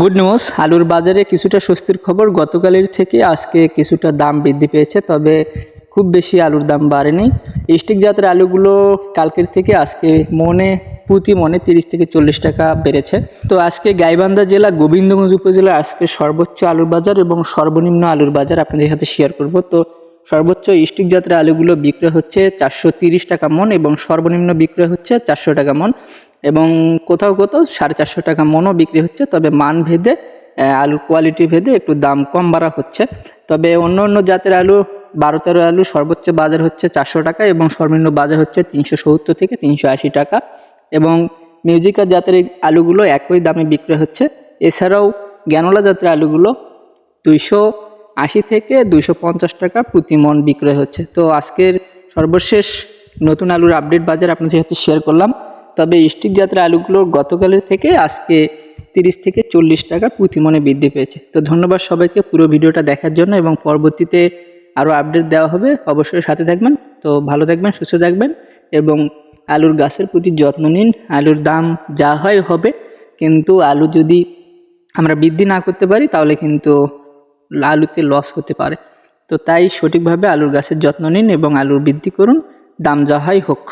Good news আলুর বাজারে কিছুটা স্বস্তির খবর। গতকালের থেকে আজকে কিছুটা দাম বৃদ্ধি পেয়েছে, তবে খুব বেশি আলুর দাম বাড়েনি। স্টিক জাতের আলুগুলো কালকের থেকে আজকে মনে, প্রতি মনে তিরিশ থেকে চল্লিশ টাকা বেড়েছে। তো আজকে গাইবান্ধা জেলা, গোবিন্দগঞ্জ উপজেলার আজকে সর্বোচ্চ আলুর বাজার এবং সর্বনিম্ন আলুর বাজার আপনাদের সাথে শেয়ার করব। তো সর্বোচ্চ স্টিক জাতের আলুগুলো বিক্রয় হচ্ছে চারশো টাকা মন এবং সর্বনিম্ন বিক্রয় হচ্ছে চারশো টাকা মন এবং কোথাও কোথাও সাড়ে চারশো টাকা মনও বিক্রি হচ্ছে, তবে মান ভেদে আলুর কোয়ালিটি ভেদে একটু দাম কম বাড়া হচ্ছে। তবে অন্য অন্য জাতের আলু, বারো তেরো আলু সর্বোচ্চ বাজার হচ্ছে চারশো টাকা এবং সর্বনিম্ন বাজার হচ্ছে তিনশো সত্তর থেকে তিনশো আশি টাকা এবং মিউজিকা জাতের আলুগুলো একই দামে বিক্রি হচ্ছে। এছাড়াও গ্যানোলা জাতের আলুগুলো দুইশো আশি থেকে দুইশো পঞ্চাশ টাকা প্রতি মন বিক্রয় হচ্ছে। তো আজকের সর্বশেষ নতুন আলুর আপডেট বাজার আপনাদের সাথে শেয়ার করলাম। তবে স্টিক জাতের আলুগুলো গতকালের থেকে আজকে তিরিশ থেকে চল্লিশ টাকা প্রতি মনে বৃদ্ধি পেয়েছে। তো ধন্যবাদ সবাইকে পুরো ভিডিওটা দেখার জন্য এবং পরবর্তীতে আরও আপডেট দেওয়া হবে। অবশ্যই সাথে থাকবেন। তো ভালো থাকবেন, সুস্থ থাকবেন এবং আলুর গাছের প্রতি যত্ন নিন। আলুর দাম যা হয় হবে। কিন্তু আলু যদি আমরা বৃদ্ধি না করতে পারি তাহলে কিন্তু আলুতে লস হতে পারে। তো তাই সঠিকভাবে আলুর গাছের যত্ন নিন এবং আলুর বৃদ্ধি করুন। দাম যা হয় হোক।